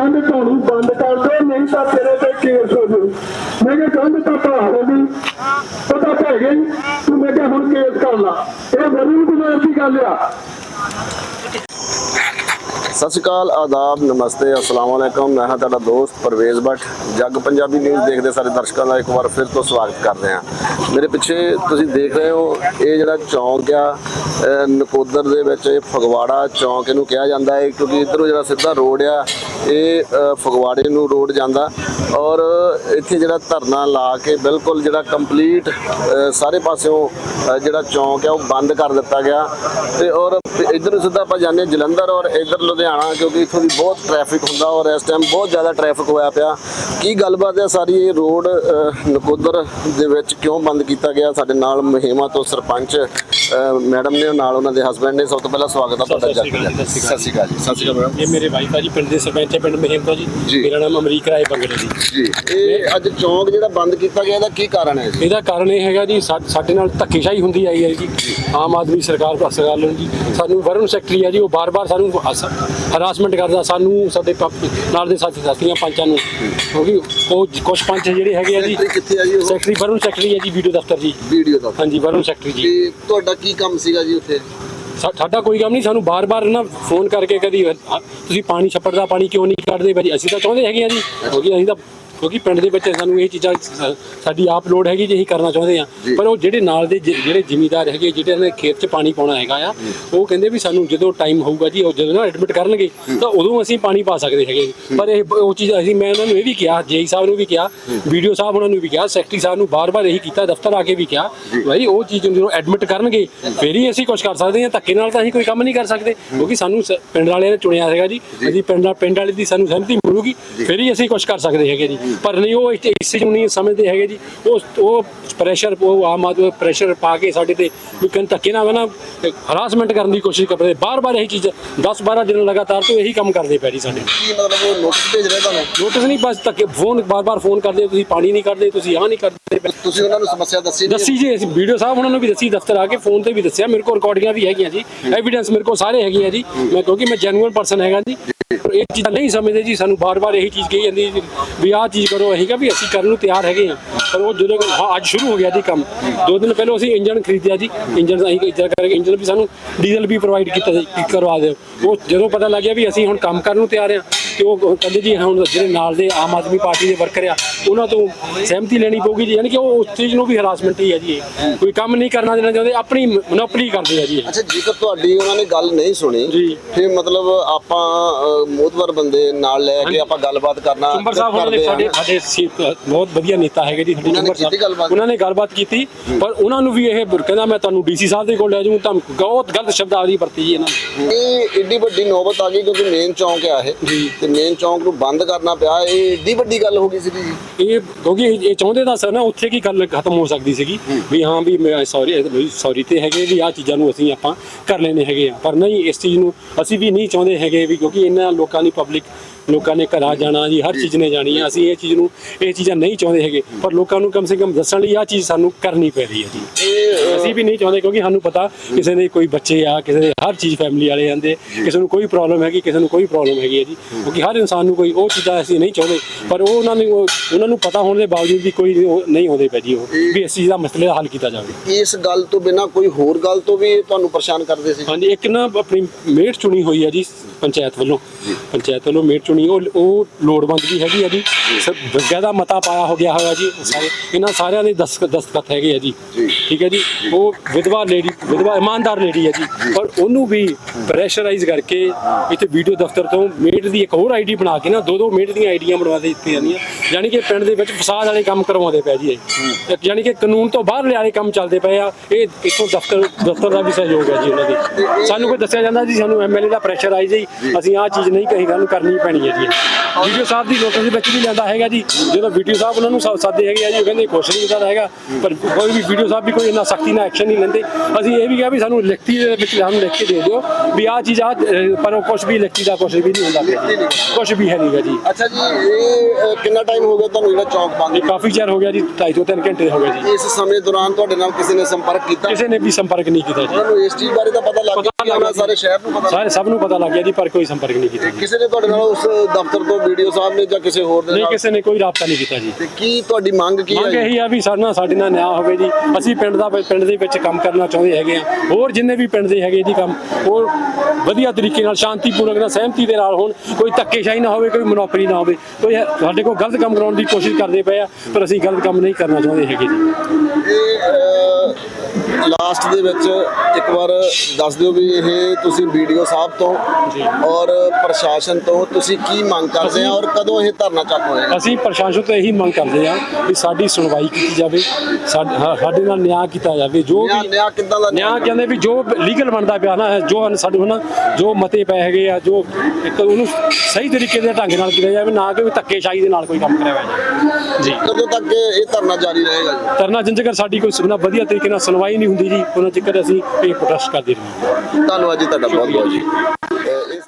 ਕੰਧ ਢਾਉਣੀ ਬੰਦ ਕਰ ਦੇ ਨਹੀਂ ਤਾਂ ਤੇਰੇ ਤੇ ਕੇਸ ਹੋ ਜੂ ਮੈਂ ਕਿਹਾ, ਕੰਧ ਤਾਂ ਢਾਹ ਦੀ ਪਤਾ ਪੈ ਗਈ। ਤੂੰ ਮੈਂ ਕਿਹਾ, ਹੁਣ ਕੇਸ ਕਰ ਲਾ। ਇਹ ਵਰੁਣ ਕੁਮਾਰ ਦੀ ਗੱਲ ਆ। ਸਤਿ ਸ਼੍ਰੀ ਅਕਾਲ, ਆਦਾਬ, ਨਮਸਤੇ, ਅਸਲਾਮ ਵਾਲੇਕਮ ਮੈਂ ਹਾਂ ਤੁਹਾਡਾ ਦੋਸਤ ਪਰਵੇਜ਼ ਭੱਟ। ਜੱਗ ਪੰਜਾਬੀ ਨਿਊਜ਼ ਦੇਖਦੇ ਸਾਰੇ ਦਰਸ਼ਕਾਂ ਦਾ ਇੱਕ ਵਾਰ ਫਿਰ ਤੋਂ ਸਵਾਗਤ ਕਰਦੇ ਹਾਂ। ਮੇਰੇ ਪਿੱਛੇ ਤੁਸੀਂ ਦੇਖ ਰਹੇ ਹੋ, ਇਹ ਜਿਹੜਾ ਚੌਂਕ ਆ ਨਕੋਦਰ ਦੇ ਵਿੱਚ, ਇਹ ਫਗਵਾੜਾ ਚੌਂਕ ਇਹਨੂੰ ਕਿਹਾ ਜਾਂਦਾ ਹੈ, ਕਿਉਂਕਿ ਇਧਰੋਂ ਜਿਹੜਾ ਸਿੱਧਾ ਰੋਡ ਆ, ਇਹ ਫਗਵਾੜੇ ਨੂੰ ਰੋਡ ਜਾਂਦਾ। ਔਰ ਇੱਥੇ ਜਿਹੜਾ ਧਰਨਾ ਲਾ ਕੇ ਬਿਲਕੁਲ ਜਿਹੜਾ ਕੰਪਲੀਟ ਸਾਰੇ ਪਾਸਿਓਂ ਜਿਹੜਾ ਚੌਂਕ ਆ, ਉਹ ਬੰਦ ਕਰ ਦਿੱਤਾ ਗਿਆ। ਤੇ ਔਰ ਇਧਰ ਸਿੱਧਾ ਆਪਾਂ ਜਾਂਦੇ ਹਾਂ ਜਲੰਧਰ ਔਰ ਇਧਰ ਲੁਧਿਆਣਾ ਕਿਉਂਕਿ ਇੱਥੋਂ ਦੀ ਬਹੁਤ ਟ੍ਰੈਫਿਕ ਹੁੰਦਾ ਔਰ ਇਸ ਟਾਈਮ ਬਹੁਤ ਜ਼ਿਆਦਾ ਟ੍ਰੈਫਿਕ ਹੋਇਆ ਪਿਆ। ਕੀ ਗੱਲਬਾਤ ਹੈ ਸਾਰੀ ਇਹ ਰੋਡ ਨਕੋਦਰ ਦੇ ਵਿੱਚ ਕਿਉਂ ਬੰਦ ਕੀਤਾ ਗਿਆ? ਸਾਡੇ ਨਾਲ ਮਹਿਮਾ ਤੋਂ ਸਰਪੰਚ ਮੈਡਮ ਨੇ ਨਾਲ ਉਹਨਾਂ ਦੇ ਹਸਬੰਡ ਨੇ। ਸਭ ਤੋਂ ਪਹਿਲਾਂ ਸਵਾਗਤ ਹੈ ਤੁਹਾਡਾ ਜੀ, ਸਤਿ ਸ਼੍ਰੀ ਅਕਾਲ ਜੀ। ਸਤਿ ਸ਼੍ਰੀ ਅਕਾਲ ਮੈਡਮ। ਇਹ ਮੇਰੇ ਵਾਈਫ ਆ ਜੀ ਪਿੰਡ ਦੇ ਸਰਪੰਚ ਹੈ ਪਿੰਡ ਮਹਿਮ ਜੀ। ਮੇਰਾ ਨਾਮ ਅਮਰੀਕ ਰਾਏ ਬੰਗੜੇ ਜੀ ਜੀ ਇਹ ਅੱਜ ਚੌਂਕ ਜਿਹੜਾ ਬੰਦ ਕੀਤਾ ਗਿਆ ਇਹਦਾ ਕੀ ਕਾਰਨ ਹੈ ਜੀ? ਇਹਦਾ ਕਾਰਨ ਇਹ ਹੈਗਾ ਜੀ ਸਾਡੇ ਨਾਲ ਧੱਕੇਸ਼ਾਹੀ ਹੁੰਦੀ ਆਈ ਹੈ ਜੀ। ਆਮ ਆਦਮੀ ਸਰਕਾਰ ਸਰਕਾਰ ਨੂੰ ਜੀ। ਸਾਨੂੰ ਵਰੁਣ ਸੈਕਟਰੀ ਆ ਜੀ ਉਹ ਬਾਰ-ਬਾਰ ਸਾਨੂੰ ਹਰਾਸਮੈਂਟ ਕਰਦਾ ਸਾਨੂੰ ਸਾਡੇ ਨਾਲ ਦੇ ਸਾਥੀ ਸਾਥੀਆਂ ਪੰਚਾਂ ਨੂੰ। ਕਿਉਂਕਿ ਉਹ ਕੁਝ ਪੰਚ ਜਿਹੜੇ ਹੈਗੇ ਆ ਜੀ ਸੈਕਟਰੀ ਕਿੱਥੇ ਆ ਜੀ ਉਹ? ਸੈਕਟਰੀ ਵਰੁਣ ਸੈਕਟਰੀ ਹੈ ਜੀ ਵੀਡੀਓ ਦਫ਼ਤਰ ਜੀ। ਵੀਡੀਓ ਦਾ ਹਾਂਜੀ ਵਰੁਣ ਸੈਕਟਰੀ ਜੀ। ਤੇ ਤੁਹਾਡਾ ਕੀ ਕੰਮ ਸੀਗਾ ਜੀ ਉੱਥੇ? ਸਾਡਾ ਕੋਈ ਕੰਮ ਨਹੀਂ ਸਾਨੂੰ ਬਾਰ-ਬਾਰ ਨਾ ਫੋਨ ਕਰਕੇ ਕਦੀ ਤੁਸੀਂ ਪਾਣੀ ਛੱਪੜ ਦਾ ਪਾਣੀ ਕਿਉਂ ਨਹੀਂ ਕੱਢਦੇ? ਭਾਜੀ ਅਸੀਂ ਤਾਂ ਚਾਹੁੰਦੇ ਹੈਗੇ ਆ ਜੀ ਕਿਉਂਕਿ ਅਸੀਂ ਤਾਂ ਕਿਉਂਕਿ ਪਿੰਡ ਦੇ ਵਿੱਚ ਸਾਨੂੰ ਇਹ ਚੀਜ਼ਾਂ ਸ- ਸਾਡੀ ਆਪ ਲੋੜ ਹੈਗੀ ਜੇ ਅਸੀਂ ਕਰਨਾ ਚਾਹੁੰਦੇ ਆ ਜੀ। ਪਰ ਉਹ ਜਿਹੜੇ ਨਾਲ ਦੇ ਜਿ- ਜਿਹੜੇ ਜ਼ਿਮੀਦਾਰ ਹੈਗੇ ਜਿਹੜੇ ਨੇ ਖੇਤ 'ਚ ਪਾਣੀ ਪਾਉਣਾ ਹੈਗਾ ਆ ਉਹ ਕਹਿੰਦੇ ਵੀ ਸਾਨੂੰ ਜਦੋਂ ਟਾਈਮ ਹੋਊਗਾ ਜੀ ਉਹ ਜਦੋਂ ਨਾ ਐਡਮਿਟ ਕਰਨਗੇ ਤਾਂ ਉਦੋਂ ਅਸੀਂ ਪਾਣੀ ਪਾ ਸਕਦੇ ਹੈਗੇ। ਪਰ ਇਹ ਉਹ ਚੀਜ਼ ਅਸੀਂ ਮੈਂ ਉਹਨਾਂ ਨੂੰ ਇਹ ਵੀ ਕਿਹਾ ਜੇਈ ਸਾਹਿਬ ਨੂੰ ਵੀ ਕਿਹਾ ਵੀਡੀਓ ਸਾਹਿਬ ਉਹਨਾਂ ਨੂੰ ਵੀ ਕਿਹਾ ਸੈਕਟਰੀ ਸਾਹਿਬ ਨੂੰ ਬਾਰ-ਬਾਰ ਇਹੀ ਕੀਤਾ ਦਫ਼ਤਰ ਆ ਕੇ ਵੀ ਕਿਹਾ ਭਾਈ ਉਹ ਚੀਜ਼ ਨੂੰ ਜਦੋਂ ਐਡਮਿਟ ਕਰਨਗੇ ਫੇਰ ਹੀ ਅਸੀਂ ਕੁਝ ਕਰ ਸਕਦੇ ਹਾਂ ਧੱਕੇ ਨਾਲ ਤਾਂ ਅਸੀਂ ਕੋਈ ਕੰਮ ਨਹੀਂ ਕਰ ਸਕਦੇ। ਕਿਉਂਕਿ ਸਾਨੂੰ ਸ- ਪਿੰਡ ਵਾਲਿਆਂ ਨੇ ਚੁਣਿਆ ਹੈਗਾ ਜੀ। ਅਸੀਂ ਪਿੰਡ ਨਾਲ ਪਿੰਡ ਵਾਲੇ ਦੀ ਸਾਨੂੰ ਸਹਿਮਤੀ ਮਿਲੂਗੀ ਫੇਰ ਹੀ ਅਸੀਂ ਕੁਝ ਕਰ ਸਕਦੇ ਹੈਗੇ ਜੀ। ਪਰ ਨਹੀਂ ਉਹ ਇਸ ਨੂੰ ਨਹੀਂ ਸਮਝਦੇ ਹੈਗੇ ਜੀ। ਉਹ ਉਹ ਪ੍ਰੈਸ਼ਰ ਉਹ ਆਮ ਆਦਮੀ ਪ੍ਰੈਸ਼ਰ ਪਾ ਕੇ ਸਾਡੇ ਤੇ ਵੀ ਕੰਨ ਧੱਕੇ ਨਾਲ ਨਾ ਹਰਾਸਮੈਂਟ ਕਰਨ ਦੀ ਕੋਸ਼ਿਸ਼ ਕਰਦੇ ਬਾਰ-ਬਾਰ ਇਹੀ ਚੀਜ਼ 10 12 ਦਿਨ ਲਗਾਤਾਰ ਤੋਂ ਇਹੀ ਕੰਮ ਕਰਦੇ ਪੈ ਜੀ ਸਾਡੇ। ਕੀ ਮਤਲਬ ਉਹ ਨੋਟਿਸ ਭੇਜ ਰਹੇ ਤੁਹਾਨੂੰ? ਨੋਟਿਸ ਨਹੀਂ ਬਸ ਧੱਕੇ ਫੋਨ ਬਾਰ-ਬਾਰ ਫੋਨ ਕਰਦੇ ਤੁਸੀਂ ਪਾਣੀ ਨਹੀਂ ਕਰਦੇ ਤੁਸੀਂ ਆਹ ਨਹੀਂ ਕਰਦੇ ਤੁਸੀਂ ਉਹਨਾਂ ਨੂੰ ਸਮੱਸਿਆ ਦੱਸੀ? ਦੱਸੀ ਜੀ ਅਸੀਂ ਵੀਡੀਓ ਸਾਹਿਬ ਉਹਨਾਂ ਨੂੰ ਵੀ ਦੱਸੀ ਦਫ਼ਤਰ ਆ ਕੇ ਫੋਨ ਤੇ ਵੀ ਦੱਸਿਆ। ਮੇਰੇ ਕੋਲ ਰਿਕਾਰਡਿੰਗਾਂ ਵੀ ਹੈਗੀਆਂ ਜੀ। ਐਵੀਡੈਂਸ ਮੇਰੇ ਕੋਲ ਸਾਰੇ ਹੈਗੇ ਆ ਜੀ। ਮੈਂ ਕਿਉਂਕਿ ਮੈਂ ਜੈਨੂਅਲ ਪਰਸਨ ਹੈਗਾ ਜੀ। ਪਰ ਇਹ ਚੀਜ਼ਾਂ ਨਹੀਂ ਸਮਝਦੇ ਜੀ ਸਾਨੂੰ ਬਾਰ-ਬਾਰ ਇਹੀ ਚੀਜ਼ ਕਹੀ ਜਾਂਦੀ ਜੀ ਵੀ ਆਹ ਚੀਜ਼ ਕਰੋ ਅਸੀਂ ਕਿਹਾ ਵੀ ਅਸੀਂ ਕਰਨ ਨੂੰ ਤਿਆਰ ਹੈਗੇ ਹਾਂ। ਪਰ ਉਹ ਜਦੋਂ ਹਾਂ, ਅੱਜ ਸ਼ੁਰੂ ਹੋ ਗਿਆ ਜੀ ਕੰਮ। ਦੋ ਦਿਨ ਪਹਿਲਾਂ ਅਸੀਂ ਇੰਜਨ ਖਰੀਦਿਆ ਜੀ। ਇੰਜਨ ਅਸੀਂ ਇੰਜਨ ਕਰਕੇ ਇੰਜਨ ਵੀ ਸਾਨੂੰ ਡੀਜ਼ਲ ਵੀ ਪ੍ਰੋਵਾਈਡ ਕੀਤਾ ਸੀ ਕਰਵਾ ਦਿਓ। ਉਹ ਜਦੋਂ ਪਤਾ ਲੱਗਿਆ ਵੀ ਅਸੀਂ ਹੁਣ ਕੰਮ ਕਰਨ ਨੂੰ ਤਿਆਰ ਹਾਂ ਉਹ ਕਹਿੰਦੇ ਜੀ ਹੁਣ ਜਿਹੜੇ ਨਾਲ ਦੇ ਆਮ ਆਦਮੀ ਪਾਰਟੀ ਦੇ ਵਰਕਰ ਆ ਉਹਨਾਂ ਤੋਂ ਸਹਿਮਤੀ ਲੈਣੀ ਪਊਗੀ ਜੀ ਯਾਨੀ ਕਿ ਉਹ ਉਸ ਚੀਜ਼ ਨੂੰ ਵੀ ਹਰਾਸਮੈਂਟ ਹੀ ਹੈ ਜੀ ਇਹ। ਕੋਈ ਕੰਮ ਨਹੀਂ ਕਰਨਾ ਦੇਣਾ ਚਾਹੁੰਦੇ ਆਪਣੀ ਮੋਨੋਪਲੀ ਕਰਦੇ ਆ ਜੀ ਇਹ। ਅੱਛਾ ਜੇਕਰ ਤੁਹਾਡੀ ਉਹਨਾਂ ਨੇ ਗੱਲ ਨਹੀਂ ਸੁਣੀ। ਫਿਰ ਮਤਲਬ ਆਪਾਂ ਅਹ, ਮੋਹਤਵਰ ਬੰਦੇ ਨਾਲ ਲੈ ਕੇ ਆਪਾਂ ਗੱਲਬਾਤ ਕਰਨਾ ਚੁੰਬਰ ਸਾਹਿਬ ਉਹਨਾਂ ਨੇ ਕਰਦੇ ਸਾਡੇ ਹਾਂ। ਸਾਡੇ ਸੀ- ਬਹੁਤ ਵਧੀਆ ਨੇਤਾ ਹੈਗੇ ਜੀ ਸਾਡੇ ਉਹਨਾਂ ਨੇ ਚੁੰਬਰ ਕੀਤੀ ਗੱਲਬਾਤ? ਸਾਹਿਬ ਉਹਨਾਂ ਨੇ ਗੱਲਬਾਤ ਕੀਤੀ ਪਰ ਉਹਨਾਂ ਨੂੰ ਵੀ ਇਹ ਕਹਿੰਦਾ ਮੈਂ ਤੁਹਾਨੂੰ ਡੀਸੀ ਸਾਹਿਬ ਦੇ ਕੋਲ ਲੈ ਜਾਊਂ ਤਾਂ ਬਹੁਤ ਗਲਤ ਸ਼ਬਦਾਵਲੀ ਵਰਤੀ ਜੀ ਇਹਨਾਂ ਨੇ ਇਹ ਏਡੀ ਵੱਡੀ ਨੌਬਤ ਆ ਗਈ ਕਿਉਂਕਿ ਮੇਨ ਚੌਂਕ ਆ ਇਹ। ਤੇ ਮੇਨ ਚੌਂਕ ਨੂੰ ਬੰਦ ਕਰਨਾ ਪਿਆ ਇਹ ਏਡੀ ਵੱਡੀ ਗੱਲ ਹੋ ਗਈ ਸੀ ਜੀ। ਇਹ ਕਿਉਂਕਿ ਇਹ ਇਹ ਚਾਹੁੰਦੇ ਤਾਂ ਸਰ ਨਾ ਉੱਥੇ ਕੀ ਗੱਲ ਖਤਮ ਹੋ ਸਕਦੀ ਸੀਗੀ ਵੀ ਹਾਂ ਵੀ ਮੈਂ ਸੌਰੀ ਸੌਰੀ ਤੇ ਹੈਗੇ ਵੀ ਆਹ ਚੀਜ਼ਾਂ ਨੂੰ ਅਸੀਂ ਆਪਾਂ ਕਰ ਲੈਣੇ ਹੈਗੇ ਆ। ਪਰ ਨਹੀਂ ਇਸ ਚੀਜ਼ ਨੂੰ ਅਸੀਂ ਵੀ ਨਹੀਂ ਚਾਹੁੰਦੇ ਹੈਗੇ ਵੀ ਕਿਉਂਕਿ ਇਹਨਾਂ ਲੋਕਾਂ ਦੀ ਪਬਲਿਕ ਲੋਕਾਂ ਨੇ ਘਰਾਂ ਜਾਣਾ ਜੀ ਹਰ ਚੀਜ਼ ਨੇ ਜਾਣੀ ਆ। ਅਸੀਂ ਇਹ ਚੀਜ਼ ਨੂੰ ਇਹ ਚੀਜ਼ਾਂ ਨਹੀਂ ਚਾਹੁੰਦੇ ਹੈਗੇ। ਪਰ ਲੋਕਾਂ ਨੂੰ ਕਮ ਸੇ ਕਮ ਦੱਸਣ ਲਈ ਆਹ ਚੀਜ਼ ਸਾਨੂੰ ਕਰਨੀ ਪੈ ਰਹੀ ਹੈ ਜੀ। ਅਸੀਂ ਵੀ ਨਹੀਂ ਚਾਹੁੰਦੇ ਕਿਉਂਕਿ ਸਾਨੂੰ ਪਤਾ ਕਿਸੇ ਦੇ ਕੋਈ ਬੱਚੇ ਆ ਕਿਸੇ ਦੇ ਹਰ ਚੀਜ਼ ਫੈਮਿਲੀ ਵਾਲੇ ਆਂਦੇ ਕਿਸੇ ਨੂੰ ਕੋਈ ਪ੍ਰੋਬਲਮ ਹੈਗੀ ਕਿਸੇ ਨੂੰ ਕੋਈ ਪ੍ਰੋਬਲਮ ਹੈਗੀ ਹੈ ਜੀ। ਕਿਉਂਕਿ ਹਰ ਇਨਸਾਨ ਨੂੰ ਕੋਈ ਉਹ ਚੀਜ਼ਾਂ ਅਸੀਂ ਨਹੀਂ ਚਾਹੁੰਦੇ ਪਰ ਉਹ ਉਹਨਾਂ ਨੂੰ ਉਹਨਾਂ ਨੂੰ ਪਤਾ ਹੋਣ ਦੇ ਬਾਵਜੂਦ ਵੀ ਕੋਈ ਨਹੀਂ ਆਉਂਦੇ ਪੈ ਜੀ ਉਹ ਵੀ ਇਸ ਚੀਜ਼ ਦਾ ਮਸਲੇ ਦਾ ਹੱਲ ਕੀਤਾ ਜਾਵੇ। ਇਸ ਗੱਲ ਤੋਂ ਬਿਨਾ ਕੋਈ ਹੋਰ ਗੱਲ ਤੋਂ ਵੀ ਤੁਹਾਨੂੰ ਪਰੇਸ਼ਾਨ ਕਰਦੇ ਸੀ ਹਾਂਜੀ ਇੱਕ ਨਾ ਆਪਣੀ ਮੇਟ ਚੁਣੀ ਹੋਈ ਹੈ ਜੀ ਪੰਚਾਇਤ ਵੱਲੋਂ। ਪੰਚਾਇਤ ਵੱਲੋਂ ਮੇਟ ਚੁਣੀ ਉਹ ਉਹ ਲੋੜਵੰਦ ਵੀ ਹੈਗੀ ਹੈ ਜੀ। ਬਕਾਇਦਾ ਮਤਾ ਪਾਇਆ ਹੋ ਗਿਆ ਹੋਇਆ ਜੀ। ਸਾਰੇ ਇਹਨਾਂ ਸਾਰਿਆਂ ਦੇ ਦਸਤਖਤ ਹੈਗੇ ਆ ਜੀ। ਠੀਕ ਹੈ ਜੀ? ਉਹ ਵਿਧਵਾ ਲੇਡੀ ਵਿਧਵਾ ਇਮਾਨਦਾਰ ਲੇਡੀ ਹੈ ਜੀ। ਪਰ ਉਹਨੂੰ ਵੀ ਪ੍ਰੈਸ਼ਰਾਈਜ਼ ਕਰਕੇ ਇੱਥੇ ਵੀਡੀਓ ਦਫ਼ਤਰ ਤੋਂ ਮੇਟ ਦੀ ਇੱਕ ਹੋਰ ਆਈਡੀ ਬਣਾ ਕੇ ਨਾ ਦੋ ਦੋ ਮੇਟ ਦੀਆਂ ਆਈਡੀਆਂ ਬਣਵਾ ਦੇ ਦਿੱਤੀਆਂ ਜਾਂਦੀਆਂ। ਯਾਨੀ ਕਿ ਪਿੰਡ ਦੇ ਵਿੱਚ ਫਸਾਦ ਵਾਲੇ ਕੰਮ ਕਰਵਾਉਂਦੇ ਪਏ ਜੀ ਯਾਨੀ ਕਿ ਕਾਨੂੰਨ ਤੋਂ ਬਾਹਰ ਲਿਆਲੇ ਕੰਮ ਚੱਲਦੇ ਪਏ ਆ। ਇਹ ਇੱਥੋਂ ਦਫ਼ਤਰ ਦਫ਼ਤਰ ਦਾ ਵੀ ਸਹਿਯੋਗ ਹੈ ਜੀ ਉਹਨਾਂ ਦੀ। ਸਾਨੂੰ ਕੋਈ ਦੱਸਿਆ ਜਾਂਦਾ ਜੀ ਸਾਨੂੰ ਐਮਐਲਏ ਦਾ ਪ੍ਰੈਸ਼ਰ ਆਈ ਜੀ। ਅਸੀਂ ਆਹ ਚੀਜ਼ ਨਹੀਂ ਕਹੀ ਗੱਲ ਕਰਨੀ ਪੈਣੀ ਹੈ ਜੀ। ਵੀਡੀਓ ਸਾਹਿਬ ਦੀ ਨੋਟਿਸ ਦੇ ਵਿੱਚ ਵੀ ਲੈਂਦਾ ਹੈਗਾ ਜੀ। ਜਦੋਂ ਵੀਡੀਓ ਸਾਹਿਬ ਉਹਨਾਂ ਨੂੰ ਸਾਦੇ ਹੈਗੇ ਆ ਜੀ ਉਹ ਕਹਿੰਦੇ ਕੁਛ ਨਹੀਂ ਹੁੰਦਾ ਹੈਗਾ। ਪਰ ਕੋਈ ਵੀ ਵੀਡੀਓ ਸਾਹਿਬ ਵੀ ਕੋਈ ਇੰਨਾ ਸਖਤੀ ਨਾਲ ਐਕਸ਼ਨ ਨਹੀਂ ਲੈਂਦੇ। ਅਸੀਂ ਇਹ ਵੀ ਕਿਹਾ ਵੀ ਸਾਨੂੰ ਲਿਖਤੀ ਦੇ ਵਿੱਚ ਸਾਨੂੰ ਲਿਖ ਕੇ ਦੇ ਦਿਓ ਵੀ ਆਹ ਚੀਜ਼ ਆ ਪਰ ਉਹ ਕੁਛ ਵੀ ਲਿਖਤੀ ਦਾ ਕੁਛ ਵੀ ਨਹੀਂ ਹੁੰਦਾ ਪਿਆ ਕੁਛ ਵੀ ਹੈ ਨਹੀਂਗਾ ਜੀ। ਅੱਛਾ ਜੀ ਇਹ ਕਿੰਨਾ ਟਾਈਮ ਹੋ ਗਿਆ ਤੁਹਾਨੂੰ ਜਿਹੜਾ ਚੌਂਕ ਬੰਦ? ਇਹ ਕਾਫੀ ਚਿਰ ਹੋ ਗਿਆ ਜੀ 2.5 ਤੋਂ 3 ਘੰਟੇ ਹੋ ਗਏ ਜੀ। ਇਸ ਸਮੇਂ ਦੌਰਾਨ ਤੁਹਾਡੇ ਨਾਲ ਕਿਸੇ ਨੇ ਸੰਪਰਕ ਕੀਤਾ? ਕਿਸੇ ਨੇ ਵੀ ਸੰਪਰਕ ਨਹੀਂ ਕੀਤਾ ਜੀ। ਤੁਹਾਨੂੰ ਇਸ ਚੀਜ਼ ਬਾਰੇ ਤਾਂ ਪਤਾ ਲੱਗ ਸਾਰੇ ਸ਼ਹਿਰ ਨੂੰ ਪਤਾ ਸਾਰੇ ਸਭ ਨੂੰ ਪਤਾ ਲੱਗ ਗਿਆ ਜੀ ਪਰ ਕੋਈ ਸੰਪਰਕ ਨਹੀਂ ਕੀਤਾ ਜੀ। ਕਿਸੇ ਨੇ ਤੁਹਾਡੇ ਨਾਲ ਉਸ ਦਫ਼ਤਰ ਤੋਂ ਵੀਡੀਓ ਸਾਹਿਬ ਨੇ ਜਾਂ ਕਿਸੇ ਹੋਰ ਦੇ ਨਹੀਂ ਨਾਲ ਕਿਸੇ ਨੇ ਕੋਈ ਰਾਬਤਾ ਨਹੀਂ ਕੀਤਾ ਜੀ। ਤੇ ਕੀ ਤੁਹਾਡੀ ਮੰਗ ਕੀ ਮੰਗ ਹੈ? ਇਹੀ ਆ ਵੀ ਸਾਡੇ ਨਾਲ ਸਾਡੇ ਨਾਲ ਨਿਆਂ ਹੋਵੇ ਜੀ। ਅਸੀਂ ਪਿੰਡ ਦਾ ਪਿੰਡ ਦੇ ਵਿੱਚ ਕੰਮ ਕਰਨਾ ਚਾਹੁੰਦੇ ਹੈਗੇ ਆ। ਹੋਰ ਜਿੰਨੇ ਵੀ ਪਿੰਡ ਦੇ ਹੈਗੇ ਜੀ ਕੰਮ ਉਹ ਵਧੀਆ ਤਰੀਕੇ ਨਾਲ ਸ਼ਾਂਤੀਪੂਰਵਕ ਨਾਲ ਸਹਿਮਤੀ ਦੇ ਨਾਲ ਹੋਣ। ਕੋਈ ਧੱਕੇਸ਼ਾਹੀ ਨਾ ਹੋਵੇ ਕੋਈ ਮਨੋਪਰੀ ਨਾ ਹੋਵੇ। ਕੋਈ ਸਾਡੇ ਕੋਲ ਗਲਤ ਕੰਮ ਕਰਾਉਣ ਦੀ ਕੋਸ਼ਿਸ਼ ਕਰਦੇ ਪਏ ਆ ਪਰ ਅਸੀਂ ਗਲਤ ਕੰਮ ਨਹੀਂ ਕਰਨਾ ਚਾਹੁੰਦੇ ਹੈਗੇ ਜੀ। ਇਹ ਲਾਸਟ ਦੇ ਵਿੱਚ ਇੱਕ ਵਾਰ ਦੱਸ ਦਿਓ ਵੀ ਇਹ ਤੁਸੀਂ ਵੀਡੀਓ ਸਾਹਿਬ ਤੋਂ ਜੀ। ਔਰ ਪ੍ਰਸ਼ਾਸਨ ਤੋਂ ਤੁਸੀਂ ਕੀ ਮੰਗ ਕਰਦੇ ਆ ਔਰ ਕਦੋਂ ਇਹ ਧਰਨਾ ਚੱਕ ਹੋਏਗਾ? ਅਸੀਂ ਪ੍ਰਸ਼ਾਸਨ ਤੋਂ ਇਹੀ ਮੰਗ ਕਰਦੇ ਆ ਕਿ ਸਾਡੀ ਸੁਣਵਾਈ ਕੀਤੀ ਜਾਵੇ ਸਾਡ- ਨਾਲ ਨਿਆਂ ਕੀਤਾ ਜਾਵੇ ਜੋ ਨਿਆਂ ਵੀ ਨਿਆਂ ਕਿੱਦਾਂ ਦਾ ਨਿਆਂ? ਕਹਿੰਦੇ ਵੀ ਜੋ ਲੀਗਲ ਬਣਦਾ ਪਿਆ ਨਾ ਜੋ ਸਾਡੇ ਹੁਣ ਜੋ ਮਤੇ ਪਏ ਹੈਗੇ ਆ ਜੋ ਇੱਕ ਉਹਨੂੰ ਸਹੀ ਤਰੀਕੇ ਦੇ ਢੰਗ ਨਾਲ ਕੀਤਾ ਜਾਵੇ ਨਾ ਕਿ ਵੀ ਧੱਕੇਸ਼ਾਹੀ ਦੇ ਨਾਲ ਕੋਈ ਕੰਮ ਕਰਿਆ ਜਾਵੇ। ਜੀ। ਕਦੋਂ ਤੱਕ ਇਹ ਧਰਨਾ ਜਾਰੀ ਰਹੇਗਾ ਜੀ? ਤਰਨਾ ਜਿੰਜਕਰ ਸਾਡੀ ਕੋਈ ਸੁਣਾ ਵਧੀਆ ਤਰੀਕੇ ਨਾਲ ਸੁਣਵਾਈ ਨਹੀਂ ਹੁੰਦੀ ਜੀ ਉਹਨਾਂ ਚਿਕਰ ਅਸੀਂ ਇਹ ਪ੍ਰੋਟੈਸਟ ਕਰਦੇ ਰਹੀਏ। ਧੰਨਵਾਦ ਜੀ ਤੁਹਾਡਾ ਬਹੁਤ ਬਹੁਤ ਜੀ।